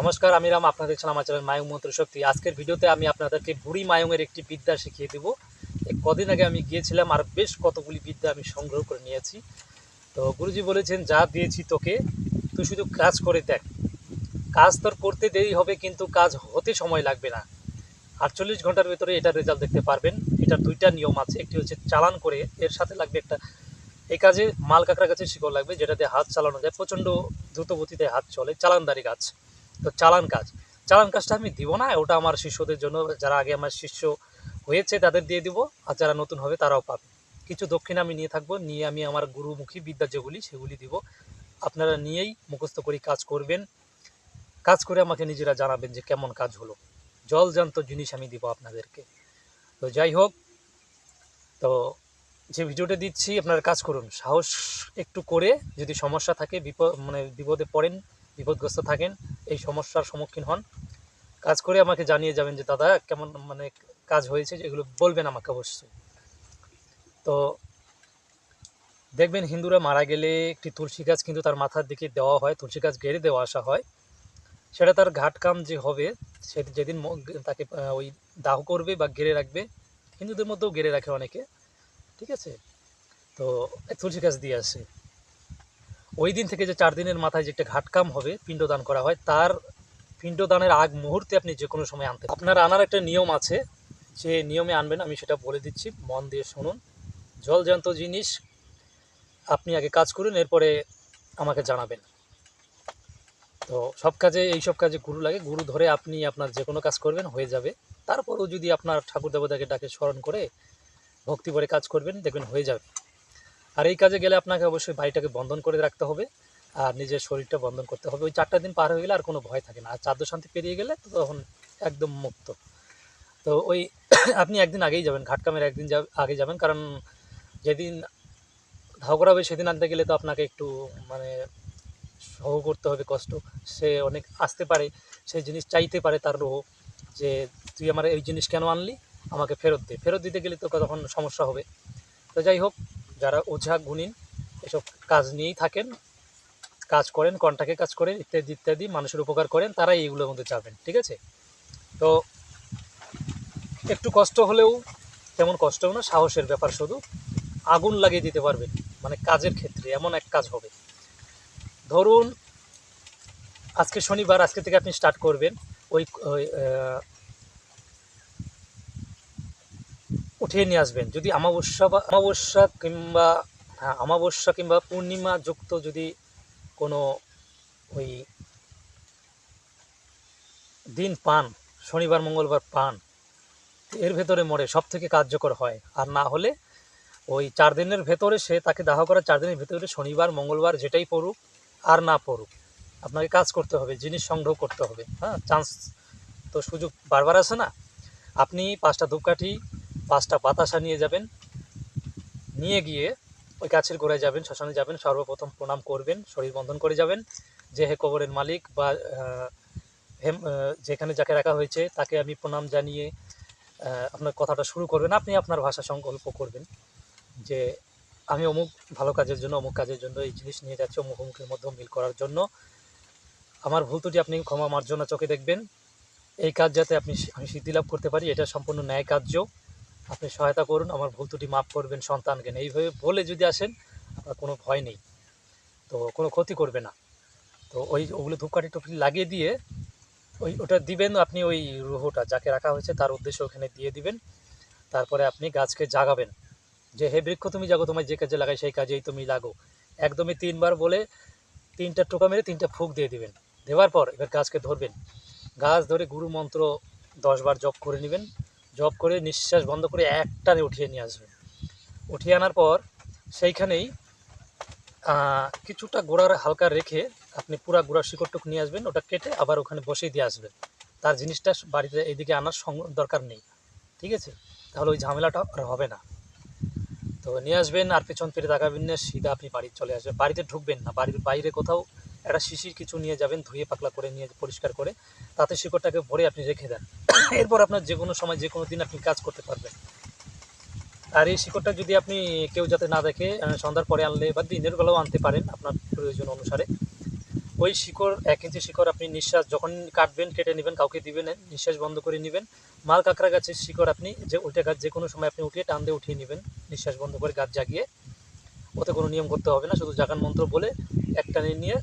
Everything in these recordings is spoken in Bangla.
নমস্কার, আমি রাম, আপনারা দেখছেন আমার চ্যানেল মায়ং মন্ত্র শক্তি। আজকের ভিডিওতে আমি আপনাদেরকে বুড়ি মায়ংয়ের একটি বিদ্যা শিখিয়ে দেবো। কদিন আগে আমি গিয়েছিলাম আর বেশ কতগুলি বিদ্যা আমি সংগ্রহ করে নিয়েছি। তো গুরুজি বলেছেন, যা দিয়েছি তোকে, তুই শুধু কাজ করে দেখ। কাজ তোর করতে দেরি হবে, কিন্তু কাজ হতে সময় লাগবে না। আটচল্লিশ ঘণ্টার ভেতরে এটার রেজাল্ট দেখতে পারবেন। এটার দুইটা নিয়ম আছে। একটি হচ্ছে চালান করে, এর সাথে লাগবে একটা, এই কাজে মাল কাঁকড়া গাছের শিকড় লাগবে, যেটাতে হাত চালানো যায়, প্রচণ্ড দ্রুত গতিতে হাত চলে। চালানদারি গাছ। তো চালান কাজ। চালান কাজটা আমি দিব না, ওটা আমার শিষ্যদের জন্য। যারা আগে আমার শিষ্য হয়েছে, তাদের দিয়ে দিব। আর যারা নতুন হবে, তারাও পাবে। কিছু দক্ষিণ আমি নিয়ে থাকব, নিয়ে আমি আমার গুরুমুখী বিদ্যা যেগুলি, সেগুলি দিব। আপনারা নিয়েই মুখস্থ করে কাজ করবেন। কাজ করে আমাকে নিজেরা জানাবেন যে কেমন কাজ হলো। জল জলজান্ত জিনিস আমি দিব আপনাদেরকে। তো যাই হোক, তো যে ভিডিওটা দিচ্ছি, আপনারা কাজ করুন। সাহস একটু করে যদি সমস্যা থাকে, বিপদ মানে বিপদে পড়েন বিপদগ্রস্ত থাকেন, এই সমস্যার সম্মুখীন হন। কাজ করে আমাকে জানিয়ে যাবেন যে, দাদা, কেমন মানে কাজ হয়েছে? এগুলো বলবেন আমাকে অবশ্যই। তো দেখবেন হিন্দুরা মারা গেলে একটি তুলসী গাছ কিন্তু তার মাথার দিকে দেওয়া হয়, তুলসী গাছ গেড়ে দেওয়া আসা হয়। সেটা তার ঘাট কাম যে হবে, সে যেদিন তাকে ওই দাহ করবে বা গেড়ে রাখবে, হিন্দুদের মধ্যেও গেড়ে রাখে অনেকে, ঠিক আছে? তো তুলসী গাছ দিয়ে আসে। ওই দিন থেকে যে চার দিনের মাথায় যে একটা ঘাটকাম হবে পিণ্ডদান করা হয়, তার পিণ্ডদানের আগ মুহূর্তে আপনি যে কোনো সময় আনতে আপনার আনার একটা নিয়ম আছে, সে নিয়মে আনবেন, আমি সেটা বলে দিচ্ছি। মন দিয়ে শুনুন। জলজান্ত জিনিস আপনি আগে কাজ করুন, এরপরে আমাকে জানাবেন। তো সব কাজে, এই সব কাজে গুরু লাগে। গুরু ধরে আপনি আপনার যে কোনো কাজ করবেন, হয়ে যাবে। তারপরেও যদি আপনার ঠাকুর দেবতাকে ডাকে স্মরণ করে, ভক্তি করে কাজ করবেন, দেখবেন হয়ে যাবে। আর এই কাজে গেলে আপনাকে অবশ্যই বাড়িটাকে বন্ধন করে রাখতে হবে আর নিজের শরীরটা বন্ধন করতে হবে। ওই চারটা দিন পার হয়ে গেলে আর কোনো ভয় থাকে না। আর চাদ্র শান্তি পেরিয়ে গেলে তখন একদম মুক্ত। তো ওই আপনি একদিন আগেই যাবেন ঘাটকামের একদিন আগে যাবেন। কারণ যেদিন ধাও করা হবে সেদিন আনতে গেলে তো আপনাকে একটু মানে সহ করতে হবে কষ্ট। সে অনেক আসতে পারে, সে জিনিস চাইতে পারে তার রোহ যে, তুই আমার এই জিনিস কেন আনলি? আমাকে ফেরত দে। ফেরত দিতে গেলে তো তখন সমস্যা হবে। তো যাই হোক যারা ওঝা গুণিন এসব কাজ নিয়েই থাকেন, কাজ করেন কন্ট্রাক্টে কাজ করেন, ইত্যাদি ইত্যাদি, মানুষের উপকার করেন, তারাই এইগুলোর মধ্যে যাবেন, ঠিক আছে? তো একটু কষ্ট হলেও তেমন কষ্টও না, সাহসের ব্যাপার শুধু। আগুন লাগিয়ে দিতে পারবেন মানে কাজের ক্ষেত্রে এমন এক কাজ হবে। ধরুন, আজকে শনিবার, আজকে থেকে আপনি স্টার্ট করবেন, ওই ওই, আহ, উঠিয়ে নিয়ে আসবেন। যদি অমাবস্যা বা অমাবস্যা কিংবা হ্যাঁ অমাবস্যা কিংবা পূর্ণিমা যুক্ত যদি কোনো ওই দিন পান, শনিবার, মঙ্গলবার পান, এর ভেতরে মরে সব থেকে কার্যকর হয়। আর না হলে ওই চার দিনের ভেতরে সে তাকে দাহ করার চার দিনের ভেতরে শনিবার, মঙ্গলবার যেটাই পড়ুক, আর না পড়ুক, আপনাকে কাজ করতে হবে, জিনিস সংগ্রহ করতে হবে। হ্যাঁ চান্স তো সুযোগ বারবার আসে না। আপনি পাঁচটা ধূপকাঠি পাঁচটা বাতাসা নিয়ে যাবেন। নিয়ে গিয়ে ওই গাছের গোড়ায় যাবেন, শ্মশানে যাবেন, সর্বপ্রথম প্রণাম করবেন, শরীর বন্ধন করে যাবেন। যে হে কবরের মালিক বা হেম যেখানে যাকে রাখা হয়েছে, তাকে আমি প্রণাম জানিয়ে আপনার কথাটা শুরু করবেন। আপনি আপনার ভাষা সংকল্প করবেন যে, আমি অমুক ভালো কাজের জন্য, অমুক কাজের জন্য এই জিনিস নিয়ে যাচ্ছি, অমুক অমুকের মধ্যে মিল করার জন্য। আমার ভুল ত্রুটি আপনি ক্ষমা মার্জনা চোখে দেখবেন। এই কাজ যাতে আপনি আমি সিদ্ধি লাভ করতে পারি, এটা সম্পূর্ণ ন্যায় কার্য আপনি সহায়তা করুন, আমার ভুল ত্রুটি মাফ করবেন, সন্তানকে এইভাবে বলে যদি আসেন, আপনার কোনো ভয় নেই। তো কোনো ক্ষতি করবে না। তো ওই ওগুলো ধূপকাঠি টুপকাঠি লাগিয়ে দিয়ে ওই ওটা দিবেন, আপনি ওই রুহটা যাকে রাখা হয়েছে, তার উদ্দেশ্যে ওখানে দিয়ে দিবেন। তারপরে আপনি গাছকে জাগাবেন। যে, হে বৃক্ষ, তুমি জাগো, তোমায় যে কাজে লাগাই, সেই কাজেই তুমি লাগো। একদমই তিনবার বলে তিনটা টোকা মেরে তিনটা ফুক দিয়ে দিবেন। দেওয়ার পর এবার গাছকে ধরবেন। গাছ ধরে গুরু মন্ত্র দশবার জপ করে নেবেন। জপ করে নিঃশ্বাস বন্ধ করে একটানে উঠিয়ে নিয়ে আসবেন উঠিয়ে আনার পর সেইখানেই কিছুটা গোড়ার হালকা রেখে আপনি পুরা গোড়ার শিকড়টুকু নিয়ে আসবেন, ওটা কেটে আবার ওখানে বসিয়ে দিয়ে আসবেন তার জিনিসটা বাড়িতে এইদিকে আনার দরকার নেই, ঠিক আছে? তাহলে ওই ঝামেলাটা আর হবে না। তো নিয়ে আসবেন আর পেছন ফিরে তাকাবেন না, সিধা আপনি বাড়ি চলে আসবেন। বাড়িতে ঢুকবেন না, বাড়ির বাইরে কোথাও একটা শিশির কিছু নিয়ে যাবেন, ধুয়ে পাকলা করে নিয়ে পরিষ্কার করে, তাতে শিকড়টাকে ভরে আপনি রেখে দেন। এরপর আপনার যে কোনো সময়, যে কোনো দিন আপনি কাজ করতে পারবেন। আর এই শিকড়টা যদি আপনি কেউ যাতে না দেখে সন্ধ্যার পরে আনলে বা দিনের বেলাও আনতে পারেন আপনার প্রয়োজন অনুসারে। ওই শিকড়, এক ইঞ্চি শিকড় আপনি নিঃশ্বাস যখন কাটবেন, কেটে নেবেন, কাউকে দিবেন নিঃশ্বাস বন্ধ করে নেবেন। মাল কাঁকড়া গাছের শিকড় আপনি যে, ওইটা গাছ যে কোনো সময় আপনি উঠিয়ে টান দিয়ে উঠিয়ে নেবেন, নিঃশ্বাস বন্ধ করে গাছ জাগিয়ে। ওতে কোনো নিয়ম করতে হবে না, শুধু জাগান মন্ত্র বলে একটা নিয়ে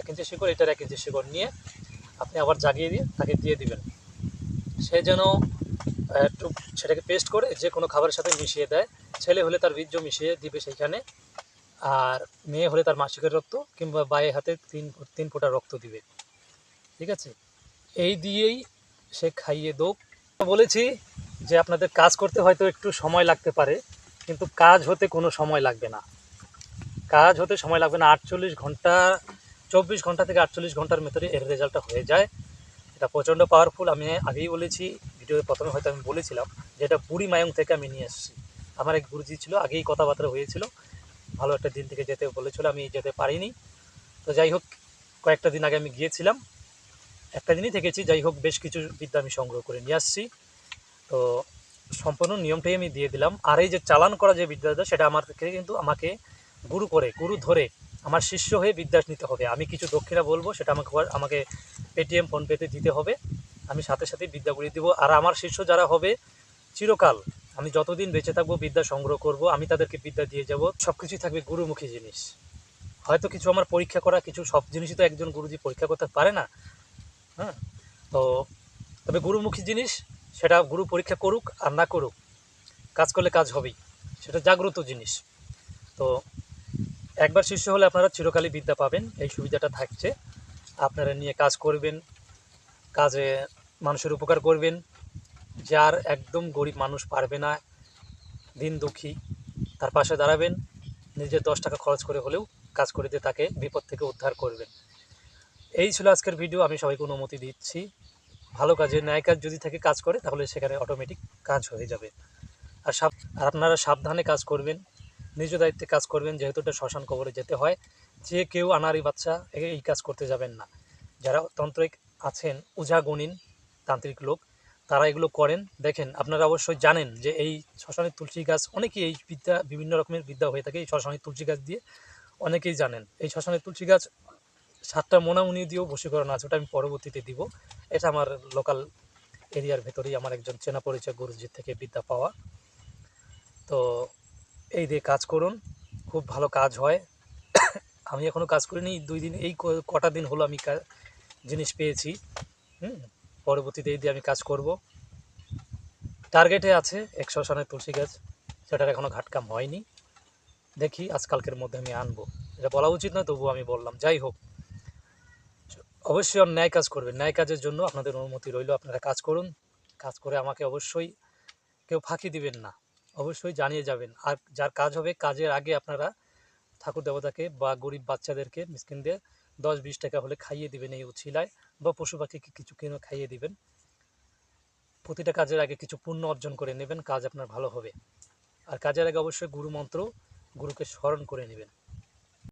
এক ইঞ্চি শিকড়, এটার এক ইঞ্চি শিকড় নিয়ে আপনি আবার জাগিয়ে দিয়ে তাকে দিয়ে দিবেন। সে যেন একটু সেটাকে পেস্ট করে যে কোনো খাবারের সাথে মিশিয়ে দেয়। ছেলে হলে তার বীর্য মিশিয়ে দিবে সেইখানে, আর মেয়ে হলে তার মাসিকের রক্ত কিংবা বায়ে হাতে তিন তিন ফোঁটা রক্ত দিবে। ঠিক আছে? এই দিয়েই সে খাইয়ে দোক। বলেছি যে আপনাদের কাজ করতে হয়তো একটু সময় লাগতে পারে, কিন্তু কাজ হতে কোনো সময় লাগবে না। কাজ হতে সময় লাগবে না। আটচল্লিশ ঘণ্টা চব্বিশ ঘণ্টা থেকে আটচল্লিশ ঘণ্টার ভেতরে এর রেজাল্টটা হয়ে যায়। এটা প্রচণ্ড পাওয়ারফুল আমি আগেই বলেছি ভিডিওর প্রথমে হয়তো আমি বলেছিলাম যে এটা বুড়ি মায়ং থেকে আমি নিয়ে এসেছি। আমার এক গুরুজি ছিল, আগেই কথাবার্তা হয়েছিল, ভালো একটা দিন থেকে যেতে বলেছিল, আমি যেতে পারিনি। তো যাই হোক, কয়েকটা দিন আগে আমি গিয়েছিলাম, একটা দিনই থেকেছি, যাই হোক, বেশ কিছু বিদ্যা আমি সংগ্রহ করে নিয়ে আসছি। তো সম্পূর্ণ নিয়মটাই আমি দিয়ে দিলাম। আর এই যে চালান করা যে বিদ্যাটা সেটা আমার থেকে কিন্তু আমাকে গুরু করে, গুরু ধরে আমার শিষ্য হয়ে বিদ্যাস নিতে হবে। আমি কিছু দক্ষিণা বলব, সেটা আমাকে আমাকে পেটিএম ফোনপেতে দিতে হবে। আমি সাথে সাথে বিদ্যা বিদ্যাগুলি দিব। আর আমার শিষ্য যারা হবে, চিরকাল আমি যতদিন বেঁচে থাকব, বিদ্যা সংগ্রহ করব, আমি তাদেরকে বিদ্যা দিয়ে যাব। সব কিছুই থাকবে গুরুমুখী জিনিস। হয়তো কিছু আমার পরীক্ষা করা, কিছু সব জিনিসই তো একজন গুরুজি পরীক্ষা করতে পারে না। হ্যাঁ? তো তবে গুরুমুখী জিনিস, সেটা গুরু পরীক্ষা করুক আর না করুক, কাজ করলে কাজ হবেই। সেটা জাগ্রত জিনিস। তো একবার শিষ্য হলে আপনারা চিরকালই বিদ্যা পাবেন, এই সুবিধাটা থাকছে। আপনারা নিয়ে কাজ করবেন, কাজে মানুষের উপকার করবেন। যার একদম গরিব মানুষ পারবে না, দিন দুঃখী, তার পাশে দাঁড়াবেন নিজের দশ টাকা খরচ করে হলেও কাজ করে দিয়ে তাকে বিপদ থেকে উদ্ধার করবেন। এই ছিল আজকের ভিডিও, আমি সবাইকে অনুমতি দিচ্ছি। ভালো কাজে, ন্যায় কাজ যদি থেকে কাজ করে, তাহলে সেখানে অটোমেটিক কাজ হয়ে যাবে। আর সাব আপনারা সাবধানে কাজ করবেন। নিজ দায়িত্বে কাজ করবেন, যেহেতু এটা শ্মশান কবরে যেতে হয়, যে কেউ আনারি বাচ্চা এই কাজ করতে যাবেন না। যারা তন্ত্রিক আছেন উঝা গুণিন তান্ত্রিক লোক, তারা এগুলো করেন। দেখেন, আপনারা অবশ্যই জানেন যে এই শ্মশানের তুলসী গাছ, অনেকেই এই বিদ্যা, বিভিন্ন রকমের বিদ্যা হয়ে থাকে এই শ্মশানের তুলসী গাছ দিয়ে। অনেকেই জানেন, এই শ্মশানের তুলসী গাছ সাতটা মোনামুনি দিয়েও বশীকরণ আছে, ওটা আমি পরবর্তীতে দিব। এটা আমার লোকাল এরিয়ার ভেতরেই আমার একজন চেনা পরিচয় গুরুজির থেকে বিদ্যা পাওয়া। তো এই দিয়ে কাজ করুন। খুব ভালো কাজ হয়। আমি এখনও কাজ করিনি। দুই দিন, এই কটা দিন হলো আমি জিনিস পেয়েছি। হুম? পরবর্তীতে এই দিয়ে আমি কাজ করব। টার্গেটে আছে একশো সনের তুলসী গাছ। সেটার এখনও ঘাটকাম হয়নি। দেখি আজকালকের মধ্যে আমি আনব। এটা বলা উচিত নয় তবুও আমি বললাম। যাই হোক, অবশ্যই ন্যায় কাজ করবেন। ন্যায় কাজের জন্য আপনাদের অনুমতি রইল। আপনারা কাজ করুন। কাজ করে আমাকে অবশ্যই কেউ ফাঁকি দিবেন না। অবশ্যই জানিয়ে যাবেন। আর যার কাজ হবে, কাজের আগে আপনারা ঠাকুর দেবতাকে বা গরিব বাচ্চাদেরকে, মিসকিনদের দশ বিশ টাকা হলে খাইয়ে দিবেন এই উছিলায় বা পশু পাখিকে কিছু কিনে খাইয়ে দিবেন। প্রতিটা কাজের আগে কিছু পুণ্য অর্জন করে নেবেন, কাজ আপনার ভালো হবে। আর কাজের আগে অবশ্যই গুরু মন্ত্র গুরুকে স্মরণ করে নেবেন।